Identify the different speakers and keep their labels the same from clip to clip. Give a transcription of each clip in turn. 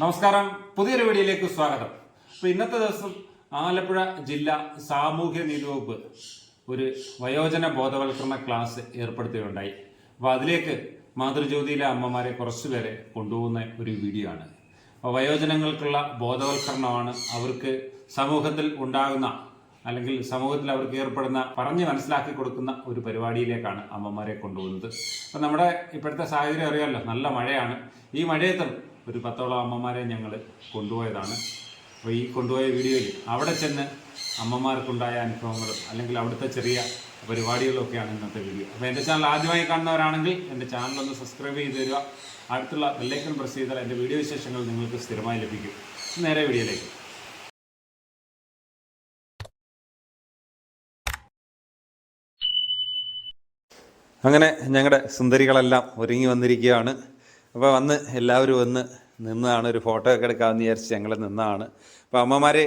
Speaker 1: നമസ്കാരം. പുതിയൊരു വീഡിയോയിലേക്ക് സ്വാഗതം. അപ്പോൾ ഇന്നത്തെ ദിവസം ആലപ്പുഴ ജില്ലാ സാമൂഹ്യ നീതി വകുപ്പ് ഒരു വയോജന ബോധവൽക്കരണ ക്ലാസ് ഏർപ്പെടുത്തുകയുണ്ടായി. അപ്പോൾ അതിലേക്ക് മാതൃജ്യോതിയിലെ അമ്മമാരെ കുറച്ചുപേരെ കൊണ്ടുപോകുന്ന ഒരു വീഡിയോ ആണ്. അപ്പോൾ വയോജനങ്ങൾക്കുള്ള ബോധവൽക്കരണമാണ് അവർക്ക് സമൂഹത്തിൽ ഉണ്ടാകുന്ന അല്ലെങ്കിൽ സമൂഹത്തിൽ അവർക്ക് ഏർപ്പെടുന്ന പറഞ്ഞ് മനസ്സിലാക്കി കൊടുക്കുന്ന ഒരു പരിപാടിയിലേക്കാണ് അമ്മമാരെ കൊണ്ടുപോകുന്നത്. അപ്പം നമ്മുടെ ഇപ്പോഴത്തെ സാഹചര്യം അറിയാമല്ലോ നല്ല മഴയാണ്. ഈ മഴയത്തും ഒരു പത്തോളം അമ്മമാരെ ഞങ്ങൾ കൊണ്ടുപോയതാണ്. അപ്പോൾ ഈ കൊണ്ടുപോയ വീഡിയോയിൽ അവിടെ ചെന്ന് അമ്മമാർക്കുണ്ടായ അനുഭവങ്ങളും അല്ലെങ്കിൽ അവിടുത്തെ ചെറിയ പരിപാടികളൊക്കെയാണ് ഇന്നത്തെ വീഡിയോ. അപ്പോൾ എന്റെ ചാനൽ ആദ്യമായി കാണുന്നവരാണെങ്കിൽ എന്റെ ചാനൽ ഒന്ന് സബ്സ്ക്രൈബ് ചെയ്ത് തരിക. അടുത്തുള്ള ബെല്ലൈക്കൺ പ്രസ് ചെയ്താൽ എന്റെ വീഡിയോ വിശേഷങ്ങൾ നിങ്ങൾക്ക് സ്ഥിരമായി ലഭിക്കും. നേരെ വീഡിയോയിലേക്ക്. അങ്ങനെ ഞങ്ങളുടെ സുന്ദരികളെല്ലാം ഒരുങ്ങി വന്നിരിക്കുകയാണ്. അപ്പോൾ വന്ന് എല്ലാവരും വന്ന് നിന്നതാണ് ഒരു ഫോട്ടോ ഒക്കെ എടുക്കാമെന്ന് വിചാരിച്ച് ഞങ്ങൾ നിന്നതാണ് അപ്പോൾ അമ്മമാരെ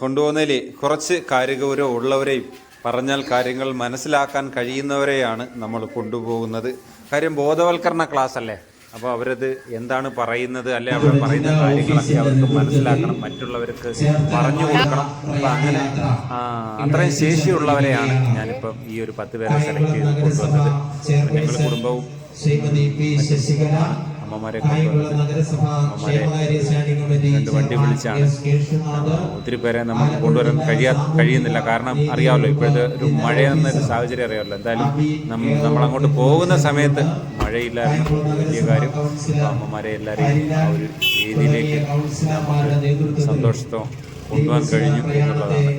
Speaker 1: കൊണ്ടുപോകുന്നതിൽ കുറച്ച് കാര്യഗൗരവം ഉള്ളവരെയും പറഞ്ഞാൽ കാര്യങ്ങൾ മനസ്സിലാക്കാൻ കഴിയുന്നവരെയാണ് നമ്മൾ കൊണ്ടുപോകുന്നത്. കാര്യം ബോധവൽക്കരണ ക്ലാസ് അല്ലേ അപ്പോൾ അവരത് എന്താണ് പറയുന്നത്? അല്ലെ അവർ പറയുന്ന കാര്യങ്ങളൊക്കെ അവർക്ക് മനസ്സിലാക്കണം മറ്റുള്ളവർക്ക് പറഞ്ഞു കൊടുക്കണം. അപ്പം അങ്ങനെ അത്രയും ശേഷിയുള്ളവരെയാണ് ഞാനിപ്പം ഈ ഒരു പത്ത് പേരെ സെലക്ട് ചെയ്ത് കൊണ്ടുവന്നത്. ഞങ്ങൾ കുടുംബവും
Speaker 2: ശ്രീമതി പി ശശികല
Speaker 1: അമ്മമാരെ
Speaker 2: കായംകുളം നഗരസഭ ക്ഷേമകാര്യ സ്റ്റാൻഡിംഗ് കമ്മിറ്റി
Speaker 1: ഒത്തിരി പേരെ നമുക്ക് കൊണ്ടുവരാൻ കഴിയാ കഴിയുന്നില്ല. കാരണം അറിയാമല്ലോ ഇപ്പോഴത്തെ ഒരു മഴ മഴയെന്നൊരു സാഹചര്യം അറിയാമല്ലോ. എന്തായാലും നമ്മൾ അങ്ങോട്ട് പോകുന്ന സമയത്ത് മഴയില്ലായിരുന്നു. വലിയ കാര്യം. അമ്മമാരെ എല്ലാവരെയും ആ ഒരു രീതിയിലേക്ക് സന്തോഷത്തോ കൊണ്ടുപോകാൻ കഴിഞ്ഞു എന്നുള്ളതാണ്.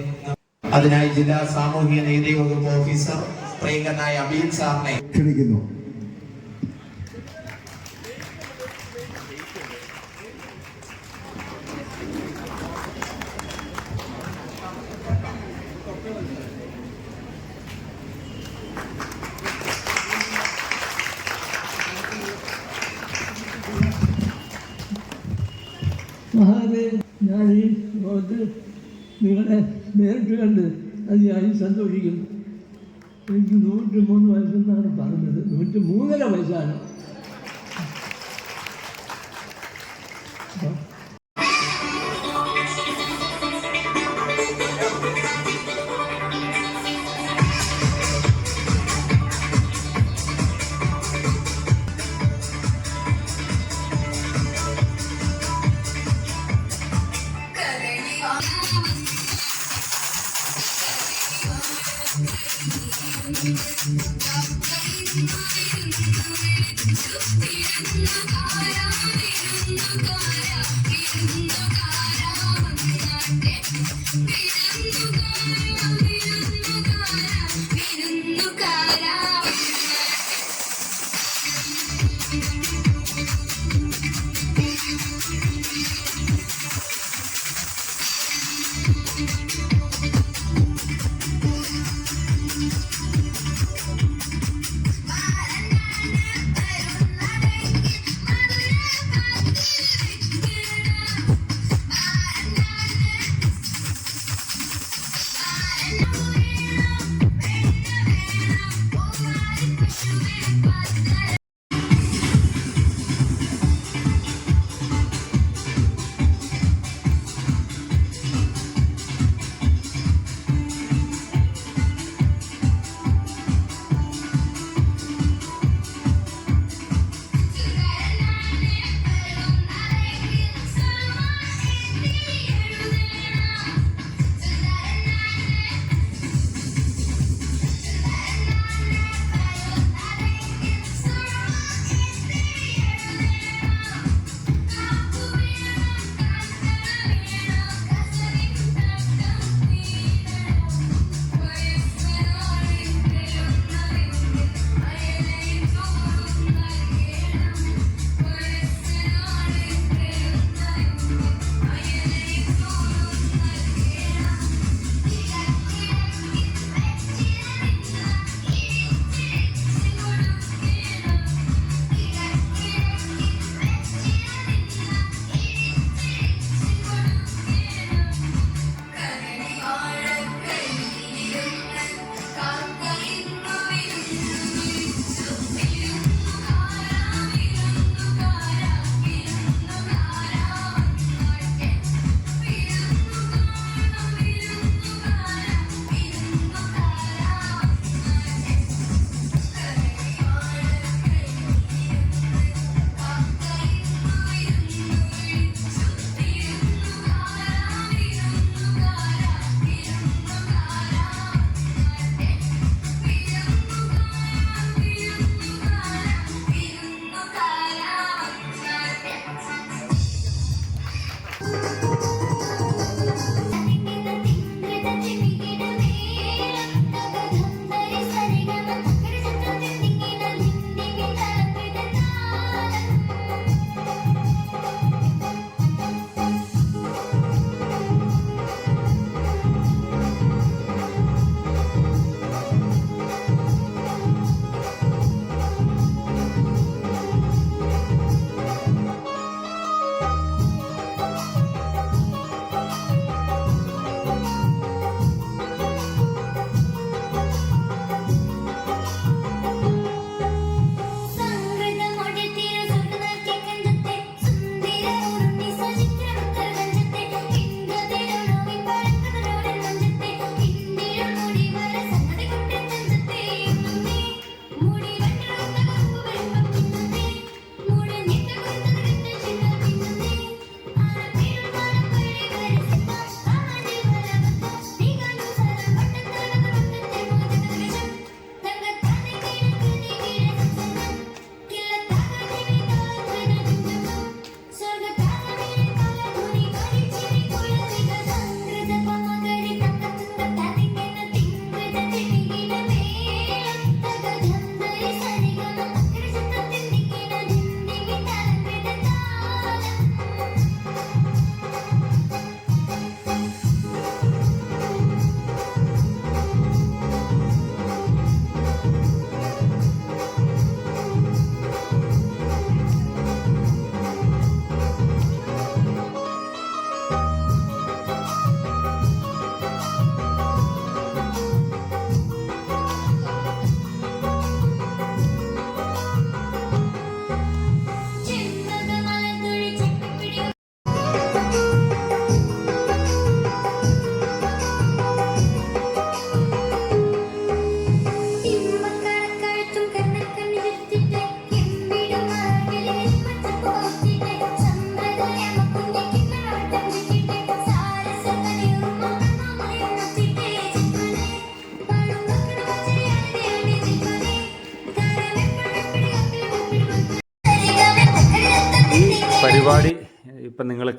Speaker 2: അതിനായി ജില്ലാ സാമൂഹിക നീതി വകുപ്പ് ഓഫീസർ പ്രിയങ്കരനായ അബീൻ സാറിനെ
Speaker 3: ക്ഷണിക്കുന്നു.
Speaker 4: ലോകത്ത് നിങ്ങളെ നേരിട്ട് കണ്ട് അതിയായി സന്തോഷിക്കുന്നു. എനിക്ക് നൂറ്റി മൂന്ന് വയസ്സെന്നാണ് പറഞ്ഞത്. നൂറ്റി മൂന്നര വയസ്സാണ്. വിരുന്നുകാരാ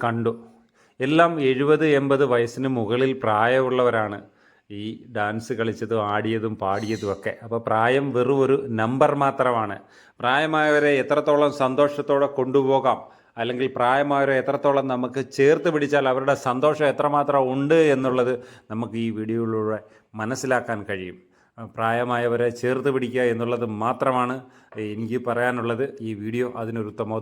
Speaker 4: കണ്ടു. എല്ലാം എഴുപത് എൺപത് വയസ്സിന് മുകളിൽ പ്രായമുള്ളവരാണ് ഈ ഡാൻസ് കളിച്ചതും ആടിയതും പാടിയതും ഒക്കെ. അപ്പോൾ പ്രായം വെറും ഒരു നമ്പർ മാത്രമാണ്. പ്രായമായവരെ എത്രത്തോളം സന്തോഷത്തോടെ കൊണ്ടുപോകാം? അല്ലെങ്കിൽ പ്രായമായവരെ എത്രത്തോളം നമുക്ക് ചേർത്ത് പിടിച്ചാൽ അവരുടെ സന്തോഷം എത്രമാത്രം ഉണ്ട് എന്നുള്ളത് നമുക്ക് ഈ വീഡിയോയിലൂടെ മനസ്സിലാക്കാൻ കഴിയും. പ്രായമായവരെ ചേർത്ത് പിടിക്കുക എന്നുള്ളത് മാത്രമാണ് എനിക്ക് പറയാനുള്ളത്. ഈ വീഡിയോ അതിനൊരു ഉത്തമ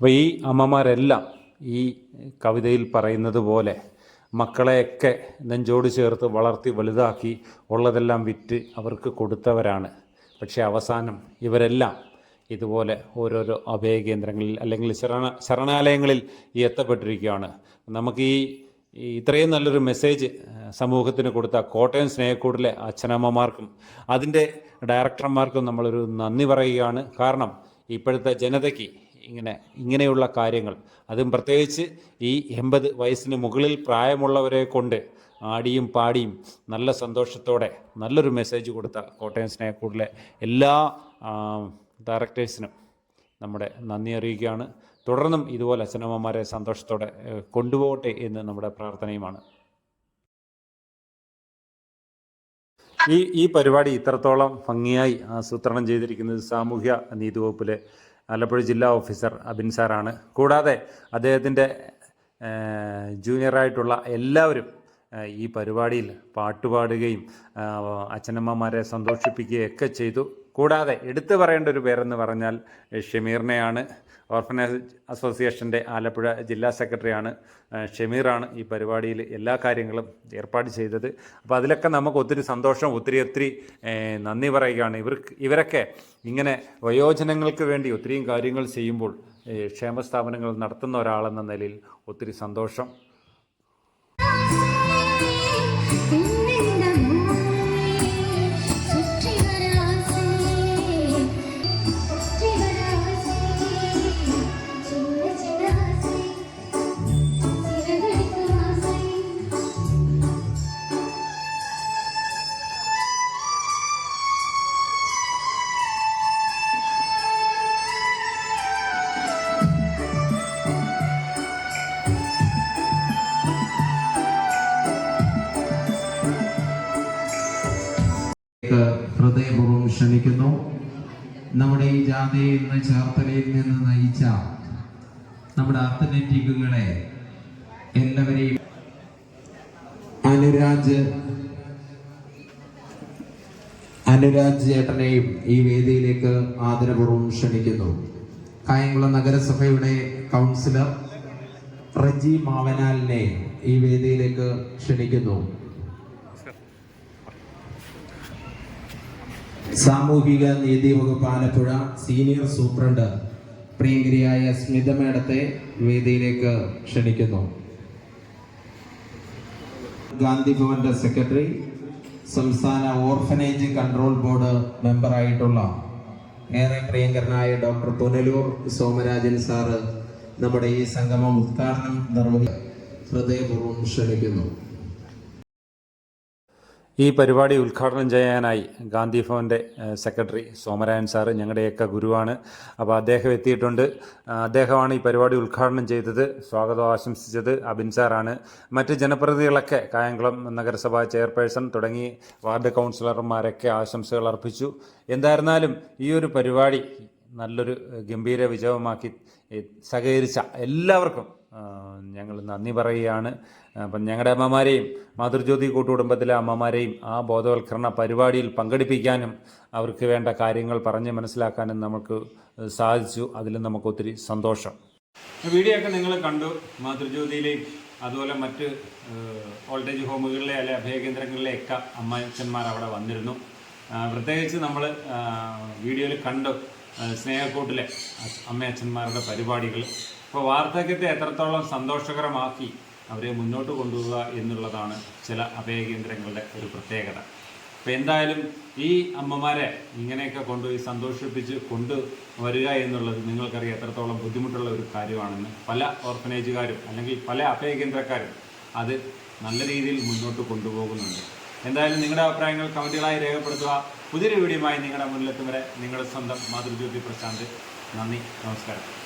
Speaker 1: അപ്പോൾ ഈ അമ്മമാരെല്ലാം ഈ കവിതയിൽ പറയുന്നത് പോലെ മക്കളെയൊക്കെ നെഞ്ചോട് ചേർത്ത് വളർത്തി വലുതാക്കി ഉള്ളതെല്ലാം വിറ്റ് അവർക്ക് കൊടുത്തവരാണ്. പക്ഷേ അവസാനം ഇവരെല്ലാം ഇതുപോലെ ഓരോരോ അഭയ കേന്ദ്രങ്ങളിൽ അല്ലെങ്കിൽ ശരണ ശരണാലയങ്ങളിൽ എത്തപ്പെട്ടിരിക്കുകയാണ്. നമുക്ക് ഈ ഇത്രയും നല്ലൊരു മെസ്സേജ് സമൂഹത്തിന് കൊടുത്ത കോട്ടയം സ്നേഹക്കൂടിലെ അച്ഛനമ്മമാർക്കും അതിന്റെ ഡയറക്ടർമാർക്കും നമ്മളൊരു നന്ദി പറയുകയാണ്. കാരണം ഇപ്പോഴത്തെ ജനതയ്ക്ക് ഇങ്ങനെ ഇങ്ങനെയുള്ള കാര്യങ്ങൾ. അതും പ്രത്യേകിച്ച് ഈ എൺപത് വയസ്സിന് മുകളിൽ പ്രായമുള്ളവരെ കൊണ്ട് ആടിയും പാടിയും നല്ല സന്തോഷത്തോടെ നല്ലൊരു മെസ്സേജ് കൊടുത്ത കോട്ടയം സ്നേഹക്കൂടിലെ എല്ലാ ഡയറക്ടേഴ്സിനും നമ്മുടെ നന്ദി അറിയിക്കുകയാണ്. തുടർന്നും ഇതുപോലെ അച്ഛനമ്മമാരെ സന്തോഷത്തോടെ കൊണ്ടുപോകട്ടെ എന്ന് നമ്മുടെ പ്രാർത്ഥനയുമാണ്. ഈ ഈ പരിപാടി ഇത്രത്തോളം ഭംഗിയായി ആസൂത്രണം ചെയ്തിരിക്കുന്നത് സാമൂഹ്യ നീതി വകുപ്പിലെ ആലപ്പുഴ ജില്ലാ ഓഫീസർ അബിൻ സാറാണ്. കൂടാതെ അദ്ദേഹത്തിന്റെ ജൂനിയറായിട്ടുള്ള എല്ലാവരും ഈ പരിപാടിയിൽ പാട്ടുപാടുകയും അച്ഛനമ്മമാരെ സന്തോഷിപ്പിക്കുകയൊക്കെ ചെയ്തു. കൂടാതെ എടുത്തു പറയേണ്ട ഒരു പേരെന്ന് പറഞ്ഞാൽ ഷമീറിനെയാണ്. ഓർഫനേജ് അസോസിയേഷന്റെ ആലപ്പുഴ ജില്ലാ സെക്രട്ടറിയാണ് ഷമീറാണ് ഈ പരിപാടിയിൽ എല്ലാ കാര്യങ്ങളും ഏർപ്പാട് ചെയ്തത്. അപ്പോൾ അതിലൊക്കെ നമുക്ക് ഒത്തിരി സന്തോഷം ഒത്തിരി ഒത്തിരി നന്ദി പറയുകയാണ്. ഇവർ ഇവരൊക്കെ ഇങ്ങനെ വയോജനങ്ങൾക്ക് വേണ്ടി ഒത്തിരിയും കാര്യങ്ങൾ ചെയ്യുമ്പോൾ ക്ഷേമ സ്ഥാപനങ്ങൾ നടത്തുന്ന ഒരാളെന്ന നിലയിൽ ഒത്തിരി സന്തോഷം.
Speaker 2: ക്ഷണിക്കുന്നു നമ്മുടെ ഈ ജാഥയിൽ നിന്ന് ചേർത്തലയിൽ നിന്ന് നയിച്ച നമ്മുടെ അത്ലറ്റിക്കുകളെ എല്ലാവരെയും അനുരാജ് അനുരാജ് ചേട്ടനെയും ഈ വേദിയിലേക്ക് ആദരപൂർവം ക്ഷണിക്കുന്നു. കായംകുളം നഗരസഭയുടെ കൗൺസിലർ റജി മാവനാലിനെ ഈ വേദിയിലേക്ക് ക്ഷണിക്കുന്നു. സാമൂഹിക നീതി വകുപ്പ് ആലപ്പുഴ സീനിയർ സൂപ്രണ്ട് പ്രിയങ്കരിയായ സ്മിത മേഡത്തെ വേദിയിലേക്ക് ക്ഷണിക്കുന്നു. ഗാന്ധി ഭവന്റെ സെക്രട്ടറി സംസ്ഥാന ഓർഫനേജ് കൺട്രോൾ ബോർഡ് മെമ്പറായിട്ടുള്ള ഏറെ പ്രിയങ്കരനായ ഡോക്ടർ പുനലൂർ സോമരാജൻ സാറ് നമ്മുടെ ഈ സംഗമം ഉദ്ഘാടനം നിർവഹിക്കും ഹൃദയപൂർവം ക്ഷണിക്കുന്നു.
Speaker 1: ഈ പരിപാടി ഉദ്ഘാടനം ചെയ്യാനായി ഗാന്ധി ഭവന്റെ സെക്രട്ടറി സോമരായൻ സാറ് ഞങ്ങളുടെയൊക്കെ ഗുരുവാണ്. അപ്പോൾ അദ്ദേഹം എത്തിയിട്ടുണ്ട്. അദ്ദേഹമാണ് ഈ പരിപാടി ഉദ്ഘാടനം ചെയ്തത് സ്വാഗതം ആശംസിച്ചത് അബിൻ സാറാണ്. മറ്റ് ജനപ്രതിനിധികളൊക്കെ കായംകുളം നഗരസഭാ ചെയർപേഴ്സൺ തുടങ്ങി വാർഡ് കൗൺസിലർമാരൊക്കെ ആശംസകൾ അർപ്പിച്ചു. എന്തായിരുന്നാലും ഈ ഒരു പരിപാടി നല്ലൊരു ഗംഭീര വിജയമാക്കി സഹകരിച്ച എല്ലാവർക്കും ഞങ്ങൾ നന്ദി പറയുകയാണ്. അപ്പം ഞങ്ങളുടെ അമ്മമാരെയും മാതൃജ്യോതി കൂട്ടുകുടുംബത്തിലെ അമ്മമാരെയും ആ ബോധവൽക്കരണ പരിപാടിയിൽ പങ്കെടുപ്പിക്കാനും അവർക്ക് വേണ്ട കാര്യങ്ങൾ പറഞ്ഞ് മനസ്സിലാക്കാനും നമുക്ക് സാധിച്ചു. അതിൽ നമുക്ക് ഒത്തിരി സന്തോഷം. വീഡിയോ ഒക്കെ നിങ്ങൾ കണ്ടു. മാതൃജ്യോതിയിലെയും അതുപോലെ മറ്റ് ഓൾട്ടേജ് ഹോമുകളിലെ അല്ലെ അഭയകേന്ദ്രങ്ങളിലെ ഒക്കെ അമ്മച്ചന്മാർ അവിടെ വന്നിരുന്നു. പ്രത്യേകിച്ച് നമ്മൾ വീഡിയോയിൽ കണ്ടു സ്നേഹക്കൂട്ടിലെ അമ്മയച്ഛന്മാരുടെ പരിപാടികൾ. അപ്പോൾ വാർദ്ധക്യത്തെ എത്രത്തോളം സന്തോഷകരമാക്കി അവരെ മുന്നോട്ട് കൊണ്ടുപോവുക എന്നുള്ളതാണ് ചില അഭയകേന്ദ്രങ്ങളുടെ ഒരു പ്രത്യേകത. അപ്പോൾ എന്തായാലും ഈ അമ്മമാരെ ഇങ്ങനെയൊക്കെ കൊണ്ടുപോയി സന്തോഷിപ്പിച്ച് കൊണ്ട് വരിക എന്നുള്ളത് നിങ്ങൾക്കറിയാം എത്രത്തോളം ബുദ്ധിമുട്ടുള്ള ഒരു കാര്യമാണെന്ന്. പല ഓർഫനേജുകാരും അല്ലെങ്കിൽ പല അഭയകേന്ദ്രക്കാരും അത് നല്ല രീതിയിൽ മുന്നോട്ട് കൊണ്ടുപോകുന്നുണ്ട്. എന്തായാലും നിങ്ങളുടെ അഭിപ്രായങ്ങൾ കമന്റുകളായി രേഖപ്പെടുത്തുക. പുതിയൊരു വീഡിയോയുമായി നിങ്ങളുടെ മുന്നിലെത്തും വരെ നിങ്ങളുടെ സ്വന്തം മാതൃജ്യോതി പ്രശാന്ത്. നന്ദി നമസ്കാരം.